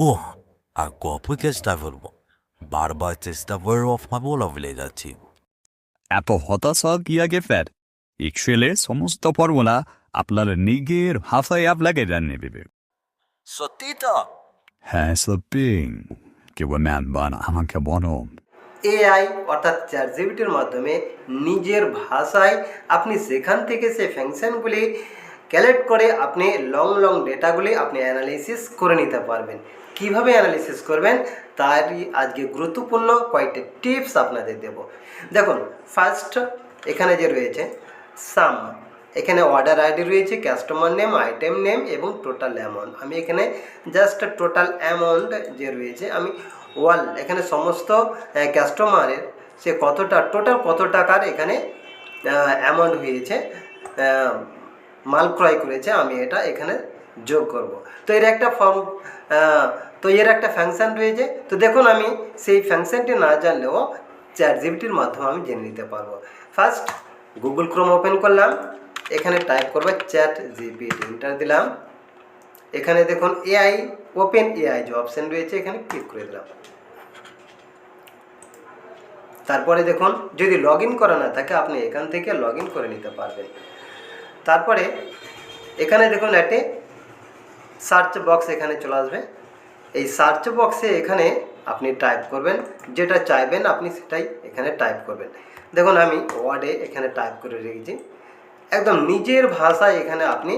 ও আর copy চেষ্টা করব। বারবার চেষ্টা করেও সফল হয়ে যাচ্ছি। এত হতাশা কি আগে ফ্যার এক্সেলের সমস্ত ফর্মুলা আপনার নিজের ভাষায় আপনাকে জানিয়ে দেবে সত্যি তো? হ্যাঁ সত্যি। কেউ ম্যান বান আমাকে বলো। এআই অর্থাৎ চ্যাট জিবিটির মাধ্যমে নিজের ভাষায় আপনি সেখান থেকে সে ফাংশনগুলি ক্যালেক্ট করে আপনি লং লং ডেটাগুলি আপনি অ্যানালিসিস করে নিতে পারবেন। কীভাবে অ্যানালিসিস করবেন? তারই আজকে গুরুত্বপূর্ণ কয়েকটি টিপস আপনাদের দেব। দেখুন ফার্স্ট এখানে যে রয়েছে সাম এখানে অর্ডার আইডি রয়েছে কাস্টমার নেম আইটেম নেম এবং টোটাল অ্যামাউন্ট আমি এখানে জাস্ট টোটাল অ্যামাউন্ট যে রয়েছে, আমি ওয়াল এখানে সমস্ত কাস্টমারের সে কতটা টোটাল কত টাকার এখানে অ্যামাউন্ট হয়েছে মাল ক্রয় করেছে, আমি এটা এখানে যোগ করব। তো এর একটা ফর্ম তো এর একটা ফাংশন রয়েছে। তো দেখুন আমি সেই ফাংশনটি না জানলেও চ্যাট জিবিটির মাধ্যমে আমি জেনে নিতে পারব। ফার্স্ট গুগল ক্রোম ওপেন করলাম। এখানে টাইপ করব চ্যাট জিপিটি এন্টার দিলাম। এখানে দেখুন এআই ওপেন এআই যে অপশন রয়েছে, এখানে ক্লিক করে দিলাম। তারপরে দেখুন, যদি লগ করা না থাকে, আপনি এখান থেকে লগ করে নিতে পারবেন। তারপরে এখানে দেখুন একটি সার্চ বক্স এখানে চলে আসবে। এই সার্চ বক্সে এখানে আপনি টাইপ করবেন, যেটা চাইবেন আপনি সেটাই এখানে টাইপ করবেন। দেখুন আমি ওয়ার্ডে এখানে টাইপ করে রেখেছি। একদম নিজের ভাষায় এখানে আপনি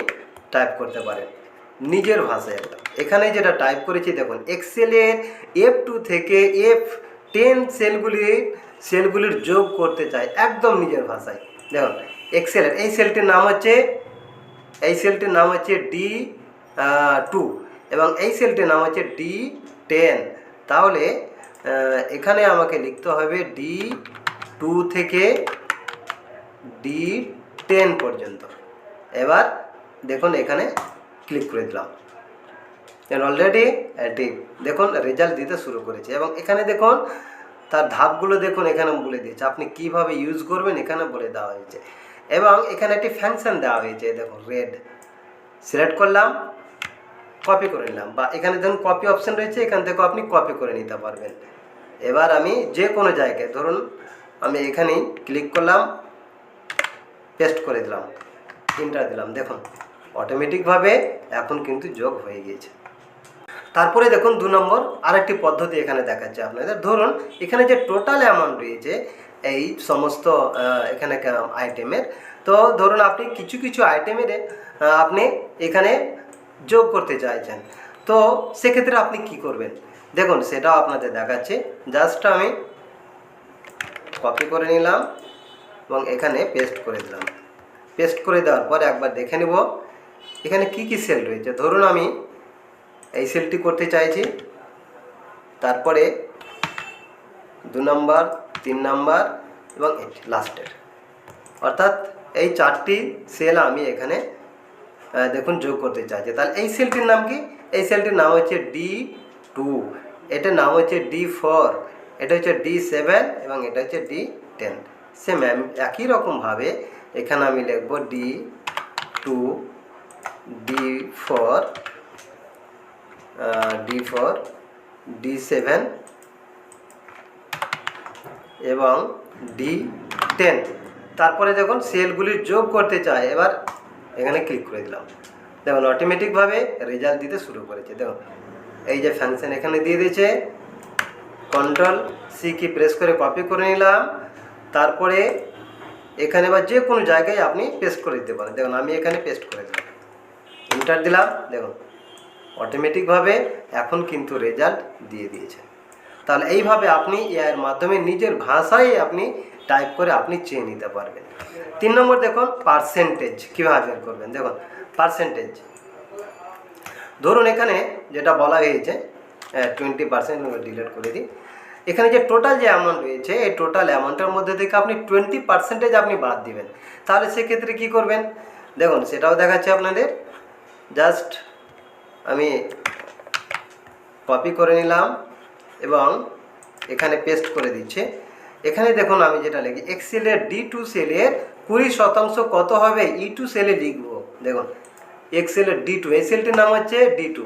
টাইপ করতে পারেন। নিজের ভাষায় একদম। এখানে যেটা টাইপ করেছি, দেখুন এক্সেলের এফ টু থেকে এফ টেন সেলগুলি সেলগুলির যোগ করতে চাই, একদম নিজের ভাষায়। দেখুন এক্সেলের এই সেলটির নাম হচ্ছে, এই সেলটির নাম হচ্ছে ডি টু এবং এই সেলটির নাম হচ্ছে ডি টেন তাহলে এখানে আমাকে লিখতে হবে ডি টু থেকে ডি টেন পর্যন্ত। এবার দেখুন, এখানে ক্লিক করে দিলাম। অলরেডি এটি দেখুন রেজাল্ট দিতে শুরু করেছে। এবং এখানে দেখুন, তার ধাপগুলো দেখুন, এখানে বলে দিয়েছে। আপনি কীভাবে ইউজ করবেন, এখানে বলে দেওয়া হয়েছে। এবং এখানে একটি ফাংশন দেওয়া হয়েছে, দেখুন রেড সিলেক্ট করলাম কপি করে নিলাম, বা এখানে ধরুন কপি অপশন রয়েছে, এখান থেকে আপনি কপি করে নিতে পারবেন। এবার আমি যে কোনো জায়গায়, ধরুন আমি এখানেই ক্লিক করলাম পেস্ট করে দিলাম ইন্টার দিলাম, দেখুন অটোমেটিকভাবে এখন কিন্তু যোগ হয়ে গিয়েছে। তারপরে দেখুন দু নম্বর আরেকটি পদ্ধতি এখানে দেখাচ্ছে আপনাদের। ধরুন, এখানে যে টোটাল অ্যামাউন্ট রয়েছে এই সমস্ত এখানে আইটেমের তো ধরুন আপনি কিছু কিছু আইটেমের আপনি এখানে যোগ করতে চাইছেন। তো সেক্ষেত্রে আপনি কি করবেন? দেখুন, সেটাও আপনাদের দেখাচ্ছে। জাস্ট আমি কপি করে নিলাম এবং এখানে পেস্ট করে দিলাম। পেস্ট করে দেওয়ার পর একবার দেখে নেব, এখানে কি কি সেল রয়েছে। ধরুন আমি এই সেলটি করতে চাইছি। তারপরে দু নম্বর তিন নম্বর এবং লাস্টের। অর্থাৎ এই চারটি সেল আমি এখানে দেখুন যোগ করতে চাইছি। তাহলে এই সেলটির নাম কি? এই সেলটির নাম হচ্ছে ডি টু এটার নাম হচ্ছে ডি ফোর এটা হচ্ছে ডি সেভেন এবং এটা হচ্ছে ডি টেন সেম একই রকমভাবে এখানে আমি লিখব D two D four D four D seven এবং ডি টেন তারপরে দেখুন সেলগুলির যোগ করতে চাই এবার এখানে ক্লিক করে দিলাম। দেখুন অটোমেটিকভাবে রেজাল্ট দিতে শুরু করেছে। দেখুন, এই যে ফ্যাংশন এখানে দিয়ে দিয়েছে কন্ট্রোল সি কি প্রেস করে কপি করে নিলাম। তারপরে এখানে বা যে কোনো জায়গায় আপনি পেস্ট করে দিতে পারেন। দেখুন, আমি এখানে পেস্ট করে দিলাম। ইন্টার দিলাম। দেখুন অটোমেটিকভাবে এখন কিন্তু রেজাল্ট দিয়ে দিয়েছে। তাহলে এইভাবে আপনি এর মাধ্যমে নিজের ভাষায় আপনি টাইপ করে আপনি চেয়ে নিতে পারবেন। তিন নম্বর দেখুন পার্সেন্টেজ কীভাবে বের করবেন? দেখুন পার্সেন্টেজ ধরুন এখানে যেটা বলা হয়েছে টোয়েন্টি পার্সেন্ট ডিলিট করে দিই। এখানে যে টোটাল যে অ্যামাউন্ট রয়েছে, এই টোটাল অ্যামাউন্টের মধ্যে থেকে আপনি টোয়েন্টি পার্সেন্টেজ আপনি বাদ দিবেন। তাহলে সেক্ষেত্রে কী করবেন? দেখুন, সেটাও দেখাচ্ছে আপনাদের। জাস্ট আমি কপি করে নিলাম। এবং এখানে পেস্ট করে দিচ্ছে। এখানে দেখুন আমি যেটা লিখি এক্সেলের ডি টু সেলের কুড়ি শতাংশ কত হবে? ই টু সেলে লিখব। দেখুন এক্সেলের ডি টু এই সেলটির নাম হচ্ছে ডি টু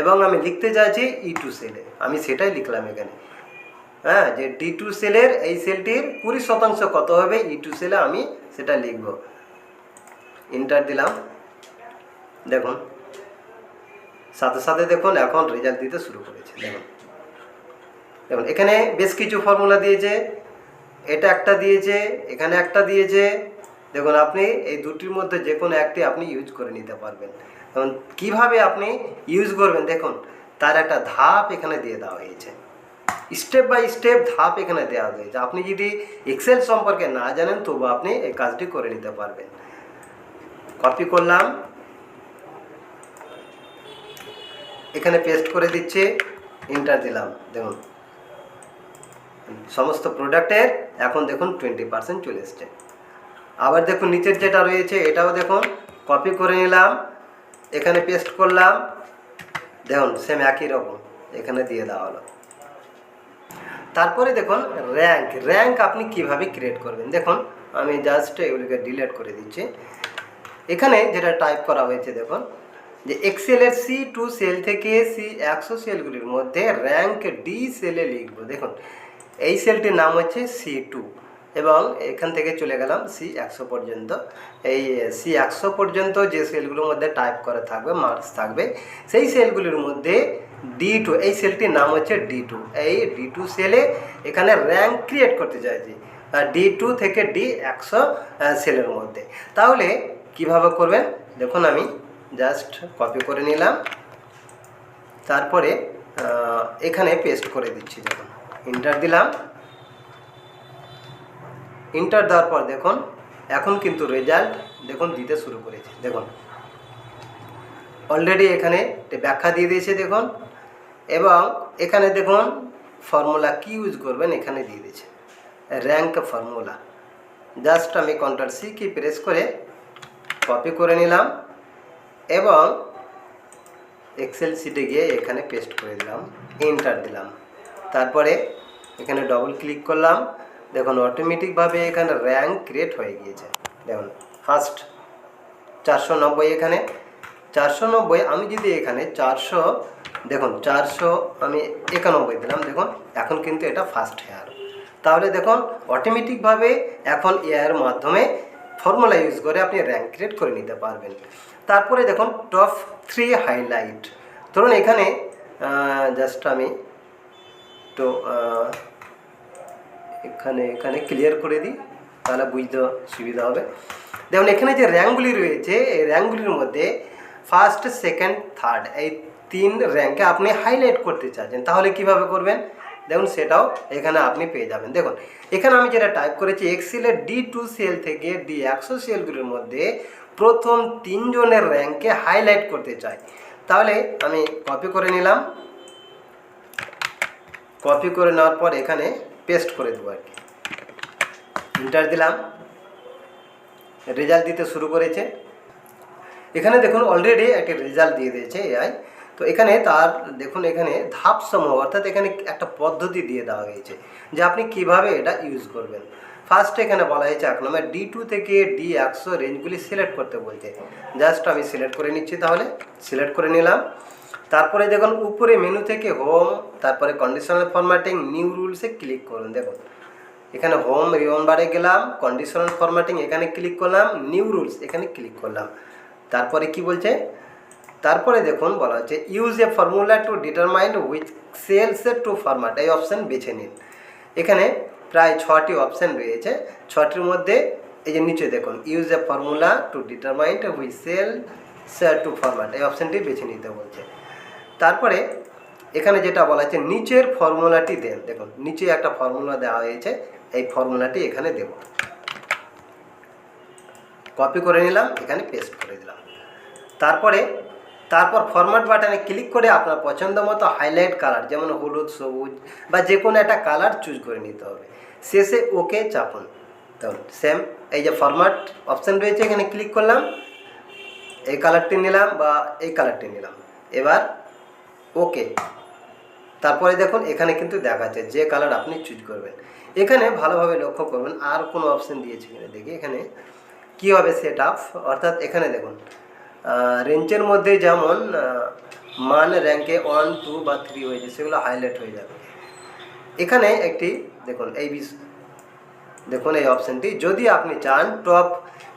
এবং আমি লিখতে চাইছি ই টু সেলে আমি সেটাই লিখলাম এখানে। হ্যাঁ যে ডি টু সেলের এই সেলটির কুড়ি শতাংশ কত হবে? ই টু সেলে আমি সেটা লিখব। ইন্টার দিলাম। দেখুন, সাথে সাথে দেখুন এখন রেজাল্ট দিতে শুরু করেছে। দেখুন। দেখুন, এখানে বেশ কিছু ফর্মুলা দিয়েছে এটা একটা দিয়েছে এখানে একটা দিয়েছে দেখুন, আপনি এই দুটির মধ্যে যে কোনো একটি আপনি ইউজ করে নিতে পারবেন। এবং কীভাবে আপনি ইউজ করবেন, দেখুন, তার একটা ধাপ এখানে দিয়ে দেওয়া হয়েছে। স্টেপ বাই স্টেপ ধাপ এখানে দেওয়া হয়েছে। আপনি যদি এক্সেল সম্পর্কে না জানেন, তবু আপনি এই কাজটি করে নিতে পারবেন। কপি করলাম। এখানে পেস্ট করে দিচ্ছে ইন্টার দিলাম। দেখুন সমস্ত প্রোডাক্টের এখন দেখুন টোয়েন্টি পার্সেন্ট চলে এসছে। আবার দেখুন নিচের যেটা রয়েছে, এটাও দেখুন কপি করে নিলাম, এখানে পেস্ট করলাম, দেখুন সেম একই রকম, এখানে দিয়ে দেওয়া হলো। তারপরে দেখুন র্যাঙ্ক র্যাঙ্ক আপনি কীভাবে ক্রিয়েট করবেন? দেখুন, আমি জাস্ট এগুলিকে ডিলিট করে দিচ্ছি। এখানে যেটা টাইপ করা হয়েছে দেখুন, যে এক্সেলের সি টু সেল থেকে সি একশো সেলগুলির মধ্যে র্যাঙ্ক ডি সেলে লিখব। দেখুন এই সেলটির নাম হচ্ছে সি টু এবং এখান থেকে চলে গেলাম সি একশো পর্যন্ত। এই সি একশো পর্যন্ত যে সেলগুলোর মধ্যে টাইপ করা থাকবে মার্কস থাকবে, সেই সেলগুলির মধ্যে ডি টু এই সেলটির নাম হচ্ছে ডি টু এই ডি টু সেলে এখানে র্যাঙ্ক ক্রিয়েট করতে চাইছি ডি টু থেকে ডি একশো সেলের মধ্যে। তাহলে কীভাবে করবেন? দেখুন আমি জাস্ট কপি করে নিলাম। তারপরে এখানে পেস্ট করে দিচ্ছি, দেখুন। ইন্টার দিলাম। ইন্টার দেওয়ার পর দেখুন, এখন কিন্তু রেজাল্ট দেখুন দিতে শুরু করেছে। দেখুন অলরেডি এখানে ব্যাখ্যা দিয়ে দিয়েছে দেখুন, এবং এখানে দেখুন ফর্মুলা কি ইউজ করবেন এখানে দিয়ে দিয়েছে। র্যাঙ্ক ফর্মুলা জাস্ট আমি কন্ট্রোল সি কি প্রেস করে কপি করে নিলাম, এবং এক্সেল সিটে গিয়ে এখানে পেস্ট করে দিলাম এন্টার দিলাম। তারপরে এখানে ডবল ক্লিক করলাম। দেখুন অটোমেটিকভাবে এখানে র্যাঙ্ক ক্রিয়েট হয়ে গিয়েছে। দেখুন ফার্স্ট চারশো নব্বই এখানে। চারশো নব্বই, আমি যদি এখানে চারশো, দেখুন, চারশো আমি একানব্বই দিলাম, দেখুন, এখন কিন্তু এটা ফার্স্ট হেয়ার তাহলে দেখুন অটোমেটিকভাবে এখন এআইয়ের মাধ্যমে ফর্মুলা ইউজ করে আপনি র্যাঙ্ক ক্রিয়েট করে নিতে পারবেন। তারপরে দেখুন টপ থ্রি হাইলাইট ধরুন, এখানে জাস্ট আমি তো এখানে এখানে ক্লিয়ার করে দিই, তাহলে বুঝতে সুবিধা হবে। দেখুন, এখানে যে র্যাঙ্কগুলি রয়েছে, এই র্যাঙ্কগুলির মধ্যে ফার্স্ট সেকেন্ড থার্ড এই তিন র্যাঙ্কে আপনি হাইলাইট করতে চাচ্ছেন, তাহলে কীভাবে করবেন? দেখুন, সেটাও এখানে আপনি পেয়ে যাবেন। দেখুন, এখানে আমি যেটা টাইপ করেছি এক্সেলের ডি টু সেল থেকে ডি একশো সেলগুলির মধ্যে প্রথম তিনজনের র্যাঙ্কে হাইলাইট করতে চাই। তাহলে আমি কপি করে নিলাম। কপি করে নেওয়ার পর এখানে পেস্ট করে দেবো আর কি। ইন্টার দিলাম। রেজাল্ট দিতে শুরু করেছে। এখানে দেখুন অলরেডি একটি রেজাল্ট দিয়ে দিয়েছে এআই তো এখানে তার, দেখুন এখানে ধাপ সমূহ, অর্থাৎ এখানে একটা পদ্ধতি দিয়ে দেওয়া হয়েছে যে আপনি কীভাবে এটা ইউজ করবেন। ফার্স্ট এখানে বলা হয়েছে এক নম্বর ডি টু থেকে ডি একশো রেঞ্জগুলি সিলেক্ট করতে বলছে। জাস্ট আমি সিলেক্ট করে নিচ্ছি তাহলে। সিলেক্ট করে নিলাম। তারপরে দেখুন, উপরে মেনু থেকে হোম তারপরে কন্ডিশনাল ফরম্যাটিং নিউ রুলসে ক্লিক করুন। দেখুন, এখানে হোম রিওন বারে গেলাম কন্ডিশনাল ফরম্যাটিং এখানে ক্লিক করলাম নিউ রুলস এখানে ক্লিক করলাম। তারপরে কি বলছে? তারপরে দেখুন, বলা হচ্ছে use a formula to determine with cells to format এই অপশান বেছে নিন। এখানে প্রায় ছটি অপশান রয়েছে। ছটির মধ্যে, এই যে নিচে দেখুন use a formula to determine which cell to format এই অপশানটি বেছে নিতে বলছে। তারপরে এখানে যেটা বলা হচ্ছে নিচের ফর্মুলাটি দেন। দেখুন, নিচে একটা ফর্মুলা দেওয়া হয়েছে, এই ফর্মুলাটি এখানে দেব। কপি করে নিলাম, এখানে পেস্ট করে দিলাম। তারপরে, তারপর ফরম্যাট বাটনে ক্লিক করে আপনার পছন্দ মতো হাইলাইট কালার যেমন হলুদ, সবুজ, বা যে কোনো একটা কালার চুজ করে নিতে হবে। শেষে ওকে চাপুন। তখন সেম এই যে ফরম্যাট অপশান রয়েছে, এখানে ক্লিক করলাম, এই কালারটি নিলাম বা এই কালারটি নিলাম। এবার ওকে। তারপরে দেখুন, এখানে কিন্তু দেখাচ্ছে যে কালার আপনি চুজ করবেন। এখানে ভালোভাবে লক্ষ্য করবেন, আর কোনো অপশান দিয়েছে কিনা। দেখি এখানে কী হবে সেট আপ অর্থাৎ এখানে দেখুন রেঞ্জের মধ্যে যেমন মান র্যাঙ্কে ওয়ান টু বা থ্রি হয়েছে, সেগুলো হাইলাইট হয়ে যাবে। এখানে একটি, দেখুন, এই বিষ দেখুন এই অপশানটি যদি আপনি চান টপ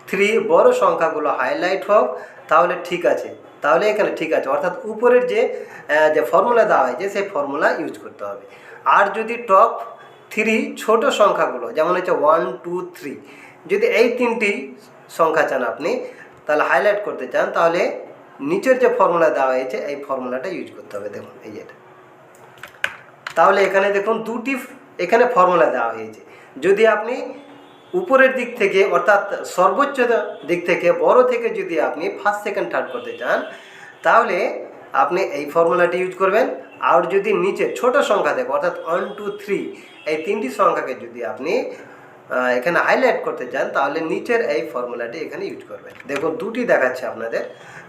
থ্রি বড় সংখ্যাগুলো হাইলাইট হোক, তাহলে ঠিক আছে। তাহলে এখানে ঠিক আছে। অর্থাৎ উপরের যে যে ফর্মুলা দেওয়া হয়েছে, সেই ফর্মুলা ইউজ করতে হবে। আর যদি টপ থ্রি ছোট সংখ্যাগুলো, যেমন হচ্ছে ওয়ান টু থ্রি যদি এই তিনটি সংখ্যা চান আপনি, তাহলে হাইলাইট করতে চান, তাহলে নিচের যে ফর্মুলা দেওয়া হয়েছে, এই ফর্মুলাটা ইউজ করতে হবে। দেখুন, এই যেটা তাহলে এখানে দেখুন, দুটি, এখানে ফর্মুলা দেওয়া হয়েছে। যদি আপনি উপরের দিক থেকে, অর্থাৎ সর্বোচ্চ দিক থেকে, বড় থেকে যদি আপনি ফার্স্ট সেকেন্ড থার্ড করতে চান, তাহলে আপনি এই ফর্মুলাটি ইউজ করবেন। আর যদি নিচে ছোট সংখ্যা থেকে অর্থাৎ ওয়ান টু থ্রি এই তিনটি সংখ্যাকে যদি আপনি এখানে হাইলাইট করতে চান, তাহলে নিচের এই ফর্মুলাটি এখানে ইউজ করবেন। দেখুন, দুটি দেখাচ্ছে আপনাদের।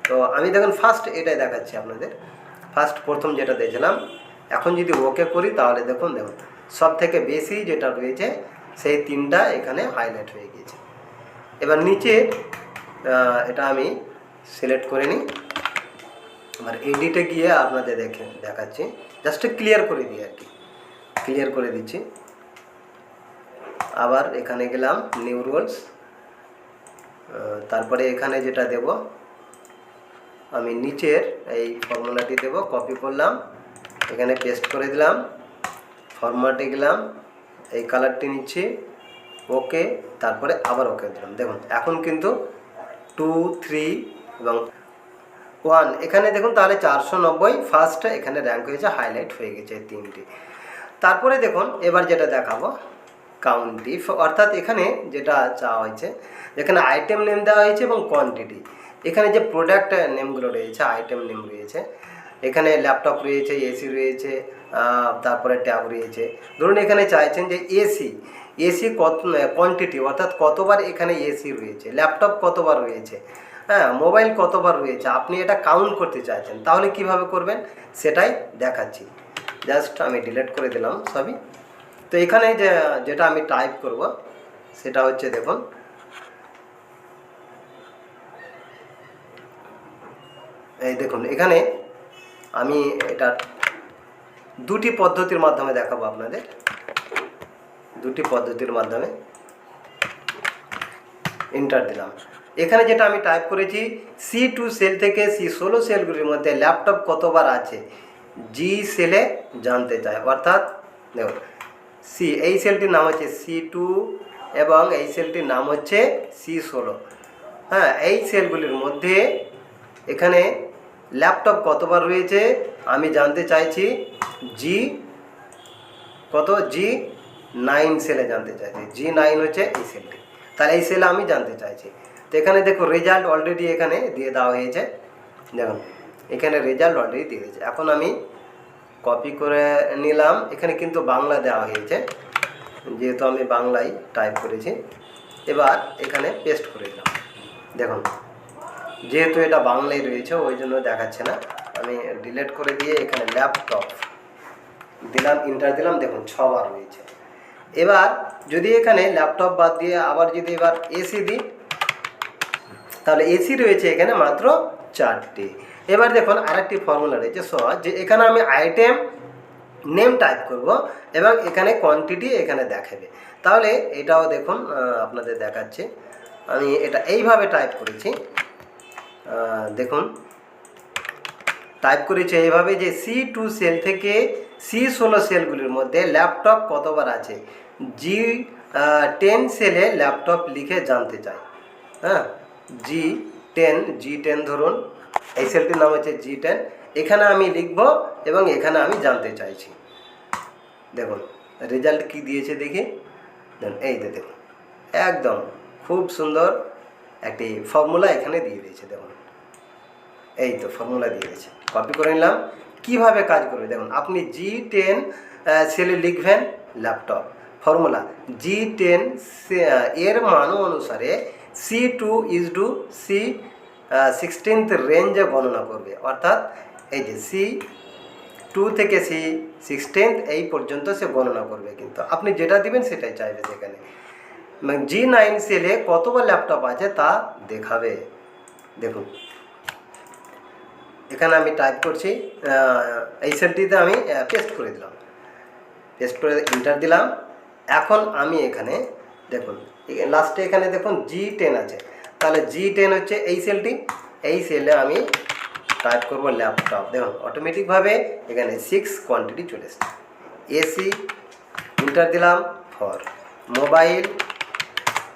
তো আমি দেখুন ফার্স্ট এটাই দেখাচ্ছি আপনাদের। ফার্স্ট প্রথম যেটা দিয়েছিলাম এখন যদি ওকে করি, তাহলে দেখুন দেখুন সব থেকে বেশি যেটা রয়েছে সেই তিনটা এখানে হাইলাইট হয়ে গিয়েছে। এবার নিচে এটা আমি সিলেক্ট করে নিই। এবার এডিটে গিয়ে আপনাদের দেখে, দেখাচ্ছি। জাস্ট ক্লিয়ার করে দিই আর কি। ক্লিয়ার করে দিচ্ছি। আবার এখানে গেলাম নিউ রুলস তারপরে এখানে যেটা দেব, আমি নিচের এই ফর্মুলাটি দেব কপি করলাম। এখানে পেস্ট করে দিলাম। ফরম্যাটে গেলাম। এই কালারটি নিচ্ছি ওকে তারপরে আবার ওকে দিলাম। দেখুন, এখন কিন্তু টু থ্রি এবং ওয়ান এখানে দেখুন তাহলে চারশো নব্বই ফার্স্ট এখানে র্যাঙ্ক হয়েছে হাইলাইট হয়ে গেছে তিনটি। তারপরে দেখুন, এবার যেটা দেখাবো কাউন্টি অর্থাৎ এখানে যেটা চাওয়া হয়েছে, যেখানে আইটেম নেম দেওয়া হয়েছে এবং কোয়ান্টিটি এখানে যে প্রোডাক্ট নেমগুলো রয়েছে আইটেম নেম রয়েছে। এখানে ল্যাপটপ রয়েছে এসি রয়েছে তারপরে ট্যাব রয়েছে ধরুন এখানে চাইছেন যে এসি এসি কত কোয়ান্টিটি অর্থাৎ কতবার এখানে এসি রয়েছে ল্যাপটপ কতবার রয়েছে হ্যাঁ মোবাইল কতবার রয়েছে, আপনি এটা কাউন্ট করতে চাইছেন, তাহলে কীভাবে করবেন? সেটাই দেখাচ্ছি। জাস্ট আমি ডিলিট করে দিলাম সবই। তো এখানে যে, যেটা আমি টাইপ করব, সেটা হচ্ছে দেখুন। এই দেখুন, এখানে আমি এটা দুটি পদ্ধতির মাধ্যমে দেখাবো আপনাদের। দুটি পদ্ধতির মাধ্যমে এন্টার দিলাম। এখানে যেটা আমি টাইপ করেছি সি টু সেল থেকে সি ষোলো সেলগুলির মধ্যে ল্যাপটপ কতবার আছে জি সেলে জানতে চায় অর্থাৎ, দেখুন সি এই সেলটির নাম হচ্ছে সি টু এবং এই সেলটির নাম হচ্ছে সি ষোলো। হ্যাঁ এই সেলগুলির মধ্যে এখানে ল্যাপটপ কতবার রয়েছে, আমি জানতে চাইছি জি কত? জি নাইন সেলে জানতে চাইছি। জি নাইন হচ্ছে এই সেলটি তাহলে এই সেলে আমি জানতে চাইছি। তো এখানে দেখো রেজাল্ট অলরেডি এখানে দিয়ে দেওয়া হয়েছে। দেখুন, এখানে রেজাল্ট অলরেডি দিয়ে দিয়েছে। এখন আমি কপি করে নিলাম। এখানে কিন্তু বাংলা দেওয়া হয়েছে। যেহেতু আমি বাংলায় টাইপ করেছি। এবার এখানে পেস্ট করে দিলাম। দেখুন, যেহেতু এটা বাংলায় রয়েছে, ওই জন্য দেখাচ্ছে না। আমি ডিলিট করে দিয়ে এখানে ল্যাপটপ দিলাম ইন্টার দিলাম, দেখুন ছবার রয়েছে এবার যদি এখানে ল্যাপটপ বাদ দিয়ে আবার যদি এবার এসি দিই, তাহলে এসি রয়েছে এখানে মাত্র চারটি। এবার দেখুন আরেকটি ফর্মুলা রয়েছে সহজ যে এখানে আমি আইটেম নেম টাইপ করব এবং এখানে কোয়ান্টিটি এখানে দেখাবে। তাহলে এটাও দেখুন আপনাদের দেখাচ্ছে। আমি এটা এইভাবে টাইপ করেছি। দেখুন টাইপ করেছি এইভাবে যে সি টু সেল থেকে সি ষোলো সেলগুলির মধ্যে ল্যাপটপ কতবার আছে? জি টেন সেলে ল্যাপটপ লিখে জানতে চাই। হ্যাঁ? জি টেন জি টেন ধরুন, এই সেলটির নাম হচ্ছে জি টেন এখানে আমি লিখব এবং এখানে আমি জানতে চাইছি। দেখুন রেজাল্ট কি দিয়েছে দেখি। এই দেখুন, একদম খুব সুন্দর একটি ফর্মুলা এখানে দিয়ে দিয়েছে, দেখুন। এই তো ফর্মুলা দিয়ে দিয়েছে। কপি করে নিলাম। কীভাবে কাজ করবে? দেখুন, আপনি জি টেন সেলে লিখবেন ল্যাপটপ ফর্মুলা জি টেন এর মান অনুসারে C two is to C sixteenth রেঞ্জে গণনা করবে। অর্থাৎ এই যে সি টু থেকে সি সিক্সটিন্থ এই পর্যন্ত সে গণনা করবে কিন্তু। আপনি যেটা দিবেন সেটাই চাইবে সেখানে। জি নাইন সেলে কতবার ল্যাপটপ আছে তা দেখাবে। দেখুন এখানে আমি টাইপ করছি এই সেলটিতে আমি পেস্ট করে দিলাম। পেস্ট করে ইন্টার দিলাম। এখন আমি এখানে দেখুন লাস্টে এখানে দেখুন জি টেন আছে। তাহলে জি টেন হচ্ছে এই সেলটি এই সেলে আমি টাইপ করব ল্যাপটপ দেখুন অটোমেটিকভাবে এখানে সিক্স কোয়ান্টিটি চলে এসছে। এসি ইন্টার দিলাম ফর মোবাইল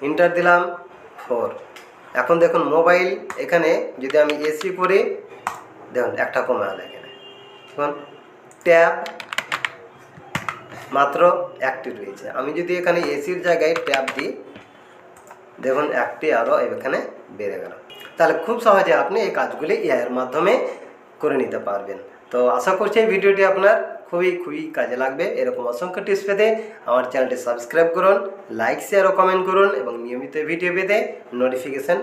ইন্টার দিলাম ফোর এখন দেখুন মোবাইল এখানে যদি আমি এসি করি দেখুন একটা কমে আলো এখানে। দেখুন ট্যাব মাত্র একটি রয়েছে। আমি যদি এখানে এসির জায়গায় ট্যাব দিই, দেখুন একটি আরও এখানে বেড়ে গেল। তাহলে খুব সহজে আপনি এই কাজগুলি এর মাধ্যমে করে নিতে পারবেন। তো আশা করছি এই ভিডিওটি আপনার খুবই খুবই কাজে লাগবে। এরকম অসংখ্য টিপস পেতে আমার চ্যানেলটি সাবস্ক্রাইব করুন লাইক শেয়ার ও কমেন্ট করুন এবং নিয়মিত ভিডিও পেতে নোটিফিকেশান